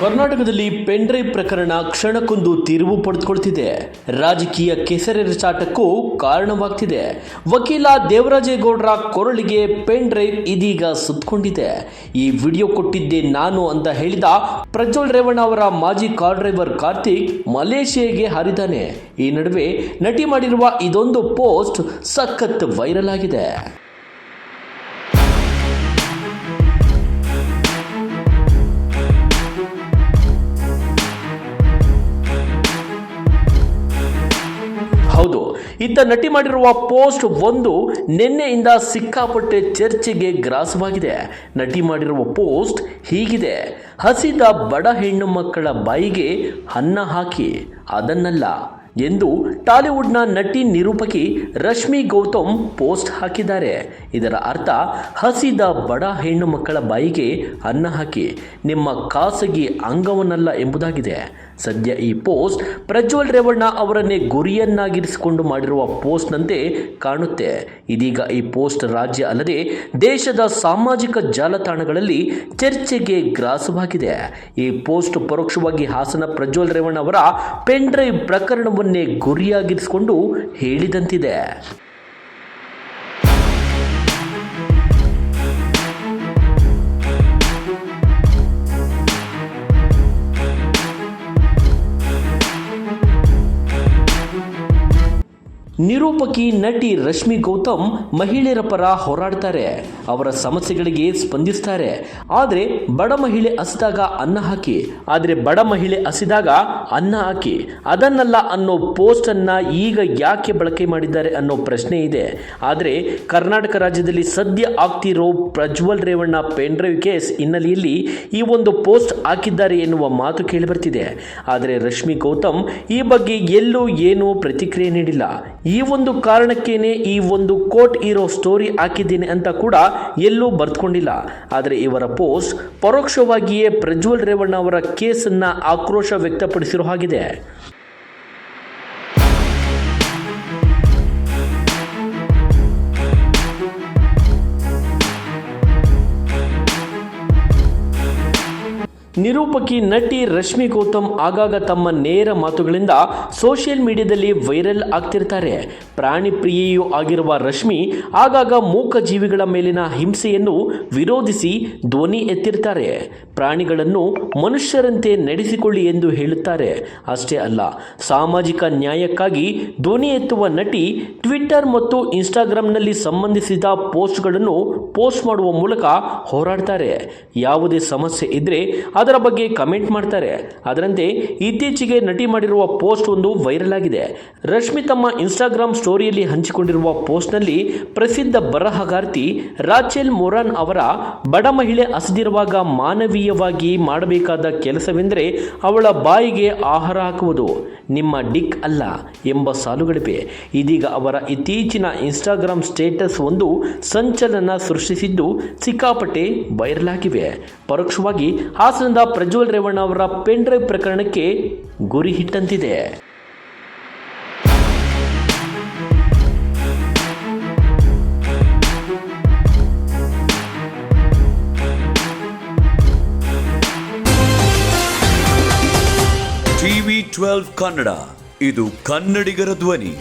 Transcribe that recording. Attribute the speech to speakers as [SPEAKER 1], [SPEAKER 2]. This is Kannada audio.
[SPEAKER 1] ಕರ್ನಾಟಕದಲ್ಲಿ ಪೆಂಡ್ರೈವ್ ಪ್ರಕರಣ ಕ್ಷಣಕ್ಕೊಂದು ತಿರುವು ಪಡೆದುಕೊಳ್ತಿದೆ. ರಾಜಕೀಯ ಕೆಸರೆರಚಾಟಕ್ಕೂ ಕಾರಣವಾಗ್ತಿದೆ. ವಕೀಲ ದೇವರಾಜೇಗೌಡರ ಕೊರಳಿಗೆ ಪೆಂಡ್ರೈವ್ ಇದೀಗ ಸುತ್ತಕೊಂಡಿದೆ ಈ ವಿಡಿಯೋ ಕೊಟ್ಟಿದ್ದೆ ನಾನು ಅಂತ ಹೇಳಿದ ಪ್ರಜ್ವಲ್ ರೇವಣ್ಣ ಅವರ ಮಾಜಿ ಕಾರ್ ಡ್ರೈವರ್ ಕಾರ್ತಿಕ್ ಮಲೇಷಿಯಾಗೆ ಹಾರಿದ್ದಾನೆ ಈ ನಡುವೆ ನಟಿ ಮಾಡಿರುವ ಇದೊಂದು ಪೋಸ್ಟ್ ಸಖತ್ ವೈರಲ್ ಆಗಿದೆ. ಇತ್ತ ನಟಿ ಮಾಡಿರುವ ಪೋಸ್ಟ್ ಒಂದು ನಿನ್ನೆಯಿಂದ ಸಿಕ್ಕಾಪಟ್ಟೆ ಚರ್ಚೆಗೆ ಗ್ರಾಸವಾಗಿದೆ. ನಟಿ ಮಾಡಿರುವ ಪೋಸ್ಟ್ ಹೀಗಿದೆ. ಹಸಿದ ಬಡ ಹೆಣ್ಣು ಮಕ್ಕಳ ಬಾಯಿಗೆ ಅನ್ನ ಹಾಕಿ, ಅದನ್ನಲ್ಲ. ಎಂದು ಟಾಲಿವುಡ್ನ ನಟಿ ನಿರೂಪಕಿ ರಶ್ಮಿ ಗೌತಮ್ ಪೋಸ್ಟ್ ಹಾಕಿದ್ದಾರೆ. ಇದರ ಅರ್ಥ, ಹಸಿದ ಬಡ ಹೆಣ್ಣು ಮಕ್ಕಳ ಬಾಯಿಗೆ ಅನ್ನ ಹಾಕಿ, ನಿಮ್ಮ ಖಾಸಗಿ ಅಂಗವನ್ನಲ್ಲ ಎಂಬುದಾಗಿದೆ. ಸದ್ಯ ಈ ಪೋಸ್ಟ್ ಪ್ರಜ್ವಲ್ ರೇವಣ್ಣ ಅವರನ್ನೇ ಗುರಿಯನ್ನಾಗಿರಿಸಿಕೊಂಡು ಮಾಡಿರುವ ಪೋಸ್ಟ್ನಂತೆ ಕಾಣುತ್ತೆ. ಇದೀಗ ಈ ಪೋಸ್ಟ್ ರಾಜ್ಯ ಅಲ್ಲದೆ ದೇಶದ ಸಾಮಾಜಿಕ ಜಾಲತಾಣಗಳಲ್ಲಿ ಚರ್ಚೆಗೆ ಗ್ರಾಸವಾಗಿದೆ ಈ ಪೋಸ್ಟ್ ಪರೋಕ್ಷವಾಗಿ ಹಾಸನ ಪ್ರಜ್ವಲ್ ರೇವಣ್ಣ ಅವರ ಪೆನ್ ಡ್ರೈವ್ ಪ್ರಕರಣವನ್ನೇ ಗುರಿಯಾಗಿರಿಸಿಕೊಂಡು ಹೇಳಿದಂತಿದೆ. ನಿರೂಪಕಿ ನಟಿ ರಶ್ಮಿ ಗೌತಮ್ ಮಹಿಳೆಯರ ಪರ ಹೋರಾಡ್ತಾರೆ. ಅವರ ಸಮಸ್ಯೆಗಳಿಗೆ ಸ್ಪಂದಿಸ್ತಾರೆ. ಆದರೆ ಬಡ ಮಹಿಳೆ ಹಸಿದಾಗ ಅನ್ನ ಹಾಕಿ, ಆದರೆ ಬಡ ಮಹಿಳೆ ಹಸಿದಾಗ ಅನ್ನ ಹಾಕಿ. ಅದನ್ನಲ್ಲ ಅನ್ನೋ ಪೋಸ್ಟನ್ನು ಈಗ ಯಾಕೆ ಬಳಕೆ ಮಾಡಿದ್ದಾರೆ ಅನ್ನೋ ಪ್ರಶ್ನೆ ಇದೆ. ಆದರೆ ಕರ್ನಾಟಕ ರಾಜ್ಯದಲ್ಲಿ ಸದ್ಯ ಆಗ್ತಿರೋ Prajwal Revanna pen drive case ಹಿನ್ನೆಲೆಯಲ್ಲಿ ಈ ಒಂದು ಪೋಸ್ಟ್ ಹಾಕಿದ್ದಾರೆ ಎನ್ನುವ ಮಾತು ಕೇಳಿಬರ್ತಿದೆ ಆದರೆ ರಶ್ಮಿ ಗೌತಮ್ ಈ ಬಗ್ಗೆ ಎಲ್ಲೂ ಏನೂ ಪ್ರತಿಕ್ರಿಯೆ ನೀಡಿಲ್ಲ. ಈ ಒಂದು ಕಾರಣಕ್ಕೇನೆ ಈ ಒಂದು ಕೋಟ್ ಇರೋ ಸ್ಟೋರಿ ಹಾಕಿದ್ದೀನಿ ಅಂತ ಕೂಡ ಎಲ್ಲೂ ಬರ್ತ್ಕೊಂಡಿಲ್ಲ ಆದರೆ ಇವರ ಪೋಸ್ಟ್ ಪರೋಕ್ಷವಾಗಿಯೇ ಪ್ರಜ್ವಲ್ ರೇವಣ್ಣ ಅವರ ಕೇಸನ್ನು ಆಕ್ರೋಶ ವ್ಯಕ್ತಪಡಿಸಿರೋ ಹಾಗಿದೆ. ನಿರೂಪಕಿ ನಟಿ ರಶ್ಮಿ ಗೌತಮ್ ಆಗಾಗ ತಮ್ಮ ನೇರ ಮಾತುಗಳಿಂದ ಸೋಷಿಯಲ್ ಮೀಡಿಯಾದಲ್ಲಿ ವೈರಲ್ ಆಗ್ತಿರ್ತಾರೆ. ಪ್ರಾಣಿ ಪ್ರಿಯೆಯೂ ಆಗಿರುವ ರಶ್ಮಿ ಆಗಾಗ ಮೂಕ ಜೀವಿಗಳ ಮೇಲಿನ ಹಿಂಸೆಯನ್ನು ವಿರೋಧಿಸಿ ಧ್ವನಿ ಎತ್ತಿರ್ತಾರೆ. ಪ್ರಾಣಿಗಳನ್ನು ಮನುಷ್ಯರಂತೆ ನಡೆಸಿಕೊಳ್ಳಿ ಎಂದು ಹೇಳುತ್ತಾರೆ. ಅಷ್ಟೇ ಅಲ್ಲ, ಸಾಮಾಜಿಕ ನ್ಯಾಯಕ್ಕಾಗಿ ಧ್ವನಿ ಎತ್ತುವ ನಟಿ ಟ್ವಿಟ್ಟರ್ ಮತ್ತು ಇನ್ಸ್ಟಾಗ್ರಾಂನಲ್ಲಿ ಸಂಬಂಧಿಸಿದ ಪೋಸ್ಟ್ಗಳನ್ನು ಪೋಸ್ಟ್ ಮಾಡುವ ಮೂಲಕ ಹೋರಾಡ್ತಾರೆ. ಯಾವುದೇ ಸಮಸ್ಯೆ ಇದ್ದರೆ ಅದರ ಬಗ್ಗೆ ಕಮೆಂಟ್ ಮಾಡ್ತಾರೆ. ಅದರಂತೆ ಇತ್ತೀಚೆಗೆ ನಟಿ ಮಾಡಿರುವ ಪೋಸ್ಟ್ ಒಂದು ವೈರಲ್ ಆಗಿದೆ. ರಶ್ಮಿ ತಮ್ಮ ಇನ್ಸ್ಟಾಗ್ರಾಮ್ ಸ್ಟೋರಿಯಲ್ಲಿ ಹಂಚಿಕೊಂಡಿರುವ ಪೋಸ್ಟ್ನಲ್ಲಿ ಪ್ರಸಿದ್ಧ ಬರಹಗಾರ್ತಿ ರಾಚೆಲ್ ಮೊರಾನ್ ಅವರ ಬಡ ಮಹಿಳೆ ಅಸದಿರುವಾಗ ಮಾನವೀಯವಾಗಿ ಮಾಡಬೇಕಾದ ಕೆಲಸವೆಂದರೆ ಅವಳ ಬಾಯಿಗೆ ಆಹಾರ ಹಾಕುವುದು. ನಿಮ್ಮ ಡಿಕ್ ಅಲ್ಲ ಎಂಬ ಸಾಲುಗಳಿವೆ ಇದೀಗ ಅವರ ಇತ್ತೀಚಿನ ಇನ್ಸ್ಟಾಗ್ರಾಮ್ ಸ್ಟೇಟಸ್ ಒಂದು ಸಂಚಲನ ಸೃಷ್ಟಿಸಿದ್ದು ಸಿಕ್ಕಾಪಟ್ಟೆ ವೈರಲ್ ಆಗಿವೆ. ಪರೋಕ್ಷವಾಗಿ ಹಾಸನದ ಪ್ರಜ್ವಲ್ ರೇವಣ್ಣ ಅವರ ಪೆನ್ ಡ್ರೈವ್ ಪ್ರಕರಣಕ್ಕೆ ಗುರಿ ಹಿಟ್ಟಂತಿದೆ.
[SPEAKER 2] ಟಿವಿ ಟ್ವೆಲ್ವ್ ಕನ್ನಡ, ಇದು ಕನ್ನಡಿಗರ ಧ್ವನಿ.